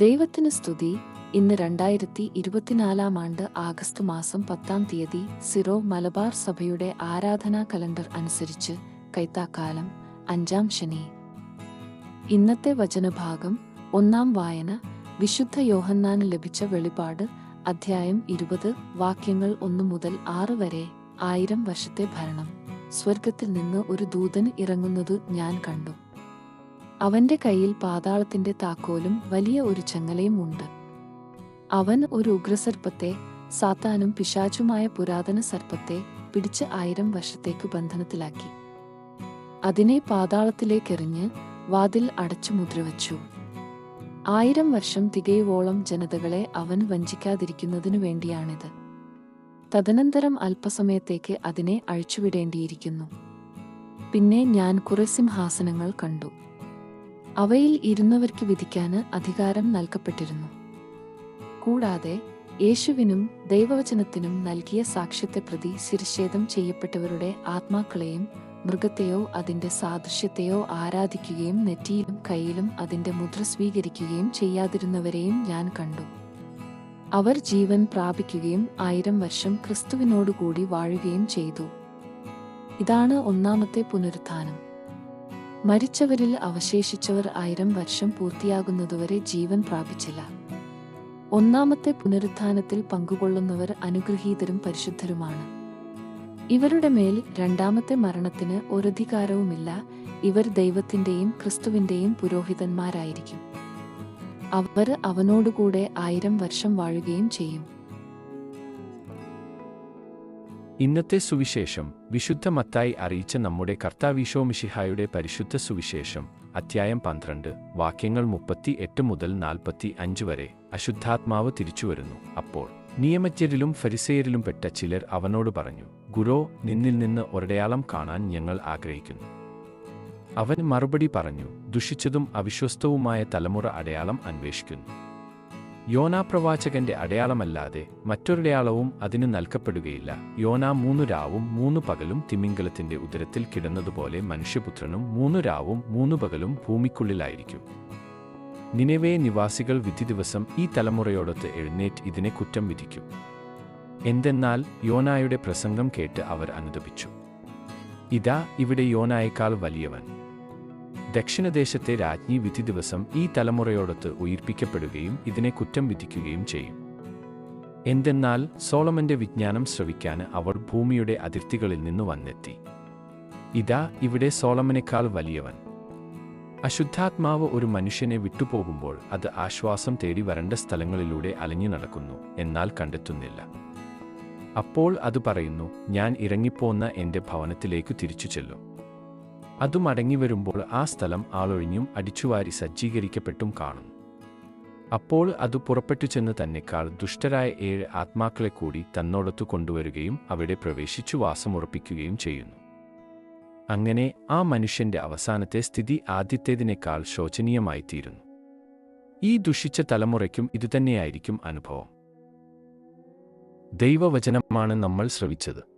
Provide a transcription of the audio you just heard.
ദൈവത്തിന് സ്തുതി. ഇന്ന് രണ്ടായിരത്തി ഇരുപത്തിനാലാം ആണ്ട് ആഗസ്റ്റ് മാസം പത്താം തീയതി സിറോ മലബാർ സഭയുടെ ആരാധനാ കലണ്ടർ അനുസരിച്ച് കൈത്താക്കാലം അഞ്ചാം ശനി. ഇന്നത്തെ വചനഭാഗം ഒന്നാം വായന വിശുദ്ധ യോഹന്നാന് ലഭിച്ച വെളിപാട് അധ്യായം ഇരുപത് വാക്യങ്ങൾ ഒന്നു മുതൽ ആറ് വരെ ആയിരം വർഷത്തെ ഭരണം. സ്വർഗത്തിൽ നിന്ന് ഒരു ദൂതൻ ഇറങ്ങുന്നത് ഞാൻ കണ്ടു. അവന്റെ കയ്യിൽ പാതാളത്തിന്റെ താക്കോലും വലിയ ഒരു ചങ്ങലയും ഉണ്ട്. അവൻ ഒരു ഉഗ്രസർപ്പത്തെ സാത്താനും പിശാചുമായ പുരാതന സർപ്പത്തെ പിടിച്ച് ആയിരം വർഷത്തേക്ക് ബന്ധനത്തിലാക്കി. അതിനെ പാതാളത്തിലേക്കെറിഞ്ഞ് വാതിൽ അടച്ചു മുദ്രവച്ചു. ആയിരം വർഷം തികയുവോളം ജനതകളെ അവൻ വഞ്ചിക്കാതിരിക്കുന്നതിനു വേണ്ടിയാണിത്. തദനന്തരം അല്പസമയത്തേക്ക് അതിനെ അഴിച്ചുവിടേണ്ടിയിരിക്കുന്നു. പിന്നെ ഞാൻ കുറെ സിംഹാസനങ്ങൾ കണ്ടു. അവയിൽ ഇരുന്നവർക്ക് വിധിക്കാന് അധികാരം നൽകപ്പെട്ടിരുന്നു. കൂടാതെ യേശുവിനും ദൈവവചനത്തിനും നൽകിയ സാക്ഷ്യത്തെ പ്രതി ശിരച്ഛേദം ചെയ്യപ്പെട്ടവരുടെ ആത്മാക്കളെയും മൃഗത്തെയോ അതിന്റെ സാദൃശ്യത്തെയോ ആരാധിക്കുകയും നെറ്റിയിലും കയ്യിലും അതിന്റെ മുദ്ര സ്വീകരിക്കുകയും ചെയ്യാതിരുന്നവരെയും ഞാൻ കണ്ടു. അവർ ജീവൻ പ്രാപിക്കുകയും ആയിരം വർഷം ക്രിസ്തുവിനോടുകൂടി വാഴുകയും ചെയ്തു. ഇതാണ് ഒന്നാമത്തെ പുനരുത്ഥാനം. മരിച്ചവരിൽ അവശേഷിച്ചവർ ആയിരം വർഷം പൂർത്തിയാകുന്നതുവരെ ജീവൻ പ്രാപിച്ചില്ല. ഒന്നാമത്തെ പുനരുത്ഥാനത്തിൽ പങ്കുകൊള്ളുന്നവർ അനുഗ്രഹീതരും പരിശുദ്ധരുമാണ്. ഇവരുടെ മേൽ രണ്ടാമത്തെ മരണത്തിന് ഒരധികാരവുമില്ല. ഇവർ ദൈവത്തിന്റെയും ക്രിസ്തുവിന്റെയും പുരോഹിതന്മാരായിരിക്കും. അവർ അവനോടുകൂടെ ആയിരം വർഷം വാഴുകയും ചെയ്യും. ഇന്നത്തെ സുവിശേഷം വിശുദ്ധ മത്തായി അറിയിച്ച നമ്മുടെ കർത്താവിശോമിഷിഹായുടെ പരിശുദ്ധ സുവിശേഷം അധ്യായം പന്ത്രണ്ട് വാക്യങ്ങൾ മുപ്പത്തി എട്ട് മുതൽ നാൽപ്പത്തി അഞ്ച് വരെ അശുദ്ധാത്മാവ് തിരിച്ചുവരുന്നു. അപ്പോൾ നിയമജ്ഞരിലും ഫരിസേയരിലും പെട്ട ചിലർ അവനോട് പറഞ്ഞു ഗുരോ നിന്നിൽ നിന്ന് ഒരടയാളം കാണാൻ ഞങ്ങൾ ആഗ്രഹിക്കുന്നു. അവൻ മറുപടി പറഞ്ഞു ദുഷിച്ചതും അവിശ്വസ്തവുമായ തലമുറ അടയാളം അന്വേഷിക്കുന്നു. യോനാ പ്രവാചകന്റെ അടയാളമല്ലാതെ മറ്റൊരടയാളവും അതിന് നൽകപ്പെടുകയില്ല. യോന മൂന്നു രാവും മൂന്നു പകലും തിമിംഗലത്തിന്റെ ഉദരത്തിൽ കിടന്നതുപോലെ മനുഷ്യപുത്രനും മൂന്നു രാവും മൂന്നു പകലും ഭൂമിക്കുള്ളിലായിരിക്കും. നിലവേ നിവാസികൾ വിധി ദിവസം ഈ തലമുറയോടൊത്ത് എഴുന്നേറ്റ് ഇതിനെ കുറ്റം വിധിക്കും. എന്തെന്നാൽ യോനായുടെ പ്രസംഗം കേട്ട് അവർ അനുദപിച്ചു. ഇതാ ഇവിടെ യോനായേക്കാൾ വലിയവൻ. ദക്ഷിണദേശത്തെ രാജ്ഞി വിധി ദിവസം ഈ തലമുറയോടൊത്ത് ഉയിർപ്പിക്കപ്പെടുകയും ഇതിനെ കുറ്റം വിധിക്കുകയും ചെയ്യും. എന്തെന്നാൽ സോളമന്റെ വിജ്ഞാനം ശ്രവിക്കാൻ അവൾ ഭൂമിയുടെ അതിർത്തികളിൽ നിന്ന് വന്നെത്തി. ഇതാ ഇവിടെ സോളമനേക്കാൾ വലിയവൻ. അശുദ്ധാത്മാവ് ഒരു മനുഷ്യനെ വിട്ടുപോകുമ്പോൾ അത് ആശ്വാസം തേടി വരണ്ട സ്ഥലങ്ങളിലൂടെ അലഞ്ഞു നടക്കുന്നു എന്നാൽ കണ്ടെത്തുന്നില്ല. അപ്പോൾ അത് പറയുന്നു ഞാൻ ഇറങ്ങിപ്പോന്ന എന്റെ ഭവനത്തിലേക്ക് തിരിച്ചു ചെല്ലും. അതു മടങ്ങിവരുമ്പോൾ ആ സ്ഥലം ആളൊഴിഞ്ഞും അടിച്ചുവാരി സജ്ജീകരിക്കപ്പെട്ടും കാണും. അപ്പോൾ അത് പുറപ്പെട്ടു ചെന്ന് തന്നെക്കാൾ ദുഷ്ടരായ ഏഴ് ആത്മാക്കളെ കൂടി തന്നോടത്തു കൊണ്ടുവരികയും അവിടെ പ്രവേശിച്ചു വാസമുറപ്പിക്കുകയും ചെയ്യുന്നു. അങ്ങനെ ആ മനുഷ്യന്റെ അവസാനത്തെ സ്ഥിതി ആദ്യത്തേതിനേക്കാൾ ശോചനീയമായിത്തീരുന്നു. ഈ ദുഷിച്ച തലമുറയ്ക്കും ഇതുതന്നെയായിരിക്കും അനുഭവം. ദൈവവചനമാണ് നമ്മൾ ശ്രവിച്ചത്.